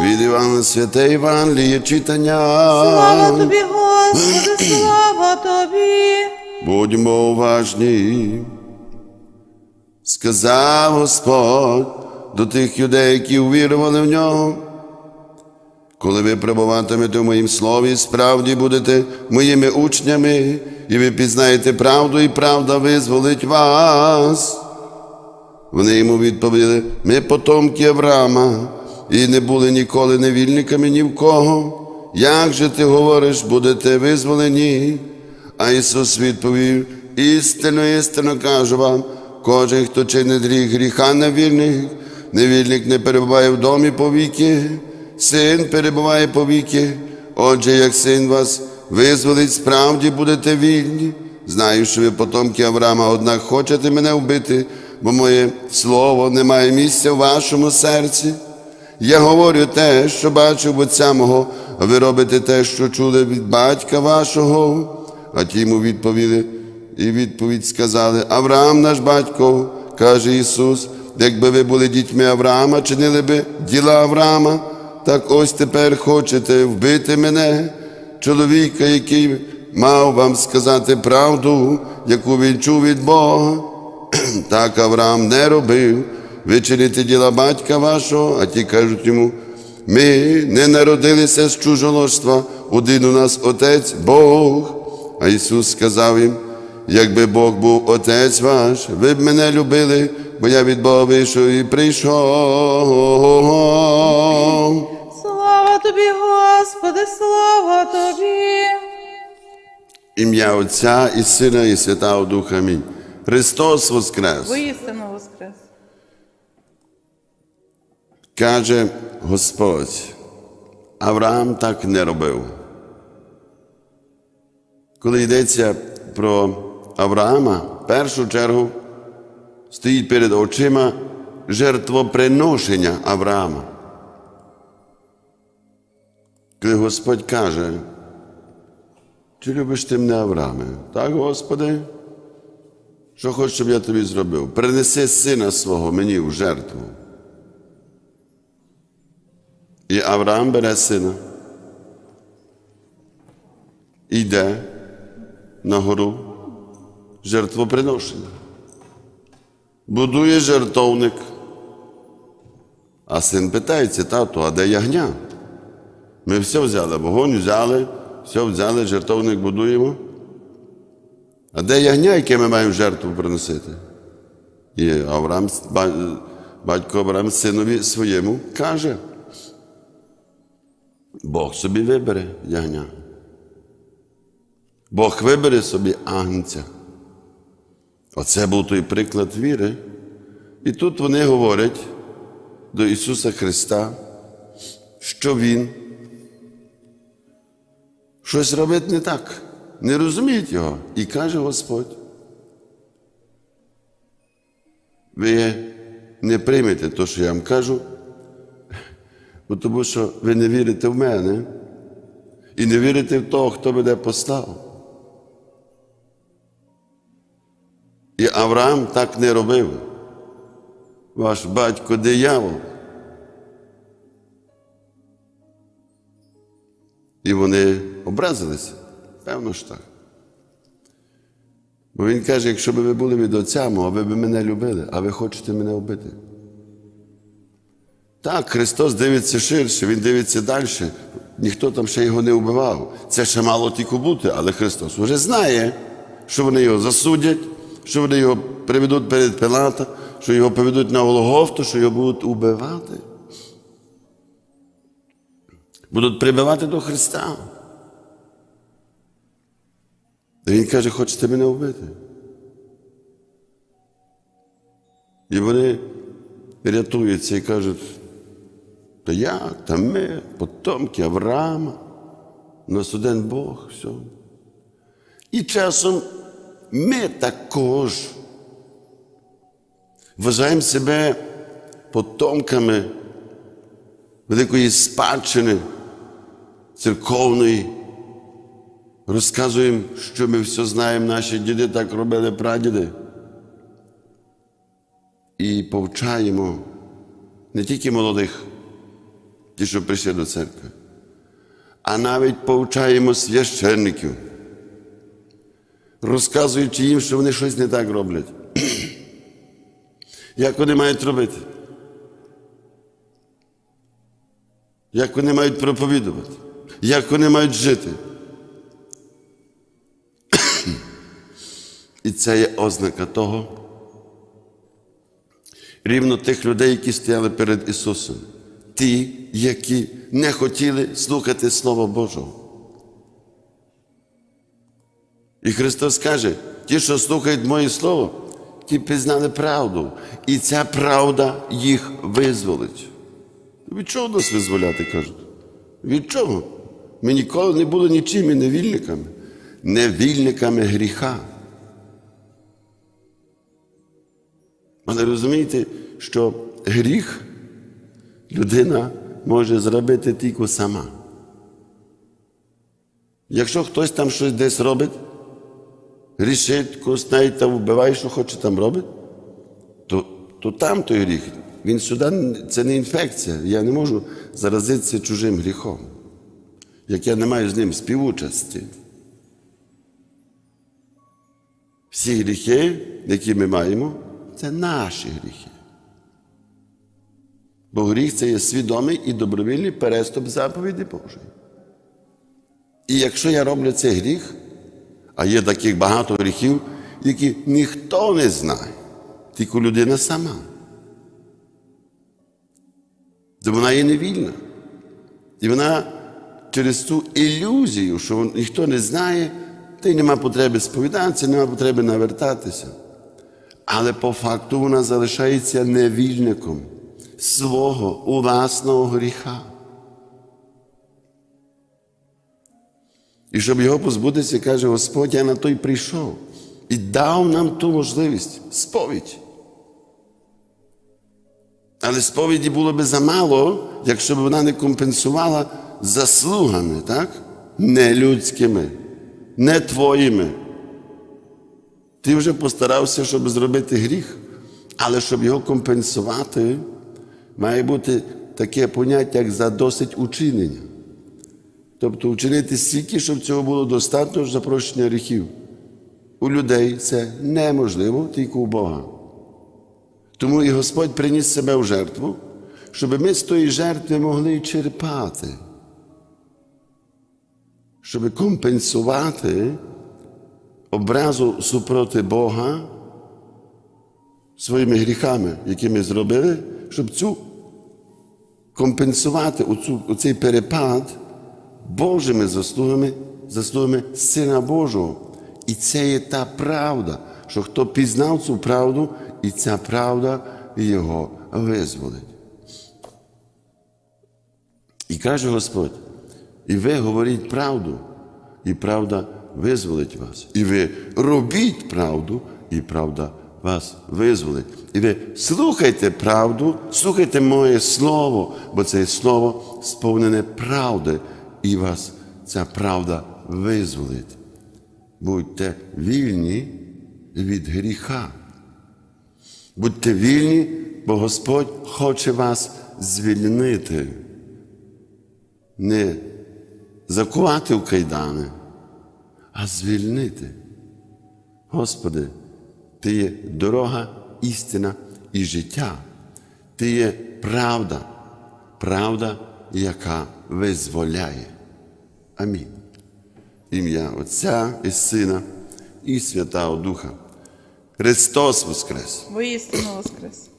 Від Івана Святе Євангеліє читання. Слава тобі, Господи, слава тобі. Будьмо уважні. Сказав Господь до тих юдей, які увірували в нього. Коли ви перебуватимете в моїм слові, справді будете моїми учнями, і ви пізнаєте правду, і правда визволить вас. Вони йому відповіли: ми потомки Авраама, і не були ніколи невільниками ні в кого. Як же ти говориш, будете визволені? А Ісус відповів: істинно, істинно кажу вам, кожен, хто чинить гріх, гріха невільних, невільник не перебуває в домі повіки, син перебуває повіки. Отже, як син вас визволить, справді будете вільні. Знаю, що ви потомки Авраама, однак хочете мене вбити, бо моє слово не має місця в вашому серці. Я говорю те, що бачив отця мого, а ви робите те, що чули від батька вашого. А ті йому відповіли, і відповідь сказали: Авраам наш батько, каже Ісус, якби ви були дітьми Авраама, чинили би діла Авраама, так ось тепер хочете вбити мене, чоловіка, який мав вам сказати правду, яку він чув від Бога. Так Авраам не робив. Ви чините діла батька вашого, а ті кажуть йому, ми не народилися з чужоложства, один у нас отець Бог. А Ісус сказав їм, якби Бог був отець ваш, ви б мене любили, бо я від Бога вийшов і прийшов. Слава тобі, Господи, слава тобі. Ім'я Отця і Сина, і Святого Духа. Амінь. Христос Воскрес! Воістину воскрес. Каже Господь, Авраам так не робив. Коли йдеться про Авраама, в першу чергу стоїть перед очима жертвоприношення Авраама. Коли Господь каже, чи любиш ти мене Аврааме? Так, Господи? Що хочеш, щоб я тобі зробив? Принеси сина свого мені в жертву. І Авраам бере сина. і Йде на гору жертвоприношення. Будує жертовник. А син питається, тату, а де ягня? Ми все взяли, вогонь взяли, все взяли, жертовник будуємо. А де ягня, яке ми маємо жертву приносити? І Авраам, батько Авраам синові своєму каже, Бог собі вибере ягня. Бог вибере собі агнця. Оце був той приклад віри. І тут вони говорять до Ісуса Христа, що Він щось робить не так, не розуміють його. І каже Господь. Ви не приймете те, що я вам кажу, тому що ви не вірите в мене і не вірите в того, хто мене послав. І Авраам так не робив. Ваш батько диявол. І вони образилися. Певно ж так. Бо він каже, якщо б ви були від отця мого, ви б мене любили, а ви хочете мене вбити. Так, Христос дивиться ширше, Він дивиться далі. Ніхто там ще його не вбивав. Це ще мало тільки бути, але Христос вже знає, що вони його засудять, що вони його приведуть перед Пилата, що його поведуть на Голгофту, що його будуть убивати. Будуть прибивати до Христа. І Він каже, хочете мене вбити. І вони рятуються і кажуть, та як, та ми, потомки Авраама, нас один Бог, все. І часом ми також вважаємо себе потомками великої спадщини церковної. Розказуємо, що ми все знаємо, наші діди так робили прадіди. І повчаємо не тільки молодих, ті, що прийшли до церкви, а навіть повчаємо священників, розказуючи їм, що вони щось не так роблять. Як вони мають робити? Як вони мають проповідувати? Як вони мають жити? І це є ознака того, рівно тих людей, які стояли перед Ісусом, ті, які не хотіли слухати Слова Божого. І Христос каже, ті, що слухають моє Слово, ті пізнали правду, і ця правда їх визволить. Від чого нас визволяти, кажуть? Від чого? Ми ніколи не були нічим і невільниками, невільниками гріха. Але розумієте, що гріх людина може зробити тільки сама. Якщо хтось там щось десь робить, рішить, когось навіть там вбиває, що хоче там робить, то, то там той гріх. Він сюди це не інфекція. Я не можу заразитися чужим гріхом, як я не маю з ним співучасті. Всі гріхи, які ми маємо, це наші гріхи. Бо гріх це є свідомий і добровільний переступ заповіді Божої. І якщо я роблю цей гріх, а є таких багато гріхів, які ніхто не знає, тільки людина сама. То вона є невільна. І вона через цю ілюзію, що ніхто не знає, та й нема потреби сповідатися, нема потреби навертатися. Але по факту вона залишається невільником свого власного гріха. І щоб його позбутися, каже Господь, я на той прийшов і дав нам ту можливість сповідь. Але сповіді було би замало, якщо б вона не компенсувала заслугами, так? Не людськими, не твоїми. Ти вже постарався, щоб зробити гріх, але щоб його компенсувати, має бути таке поняття, як за досить учинення. Тобто вчинити стільки, щоб цього було достатньо прощення гріхів. У людей це неможливо тільки у Бога. Тому і Господь приніс себе в жертву, щоб ми з тої жертви могли черпати, щоб компенсувати образу супроти Бога своїми гріхами, які ми зробили, щоб цю компенсувати оцю, оцей перепад Божими заслугами, заслугами Сина Божого. І це є та правда, що хто пізнав цю правду, і ця правда його визволить. І каже Господь, і ви говоріть правду, і правда визволить вас. І ви робіть правду, і правда вас визволить. І ви слухайте правду, слухайте моє слово, бо це слово сповнене правди, і вас ця правда визволить. Будьте вільні від гріха. Будьте вільні, бо Господь хоче вас звільнити, не закувати в кайдани, а звільнити. Господи, Ти є дорога, істина і життя. Ти є правда, правда, яка визволяє. Амінь. Ім'я Отця і Сина і Святого Духа. Христос Воскрес! Воістину воскрес.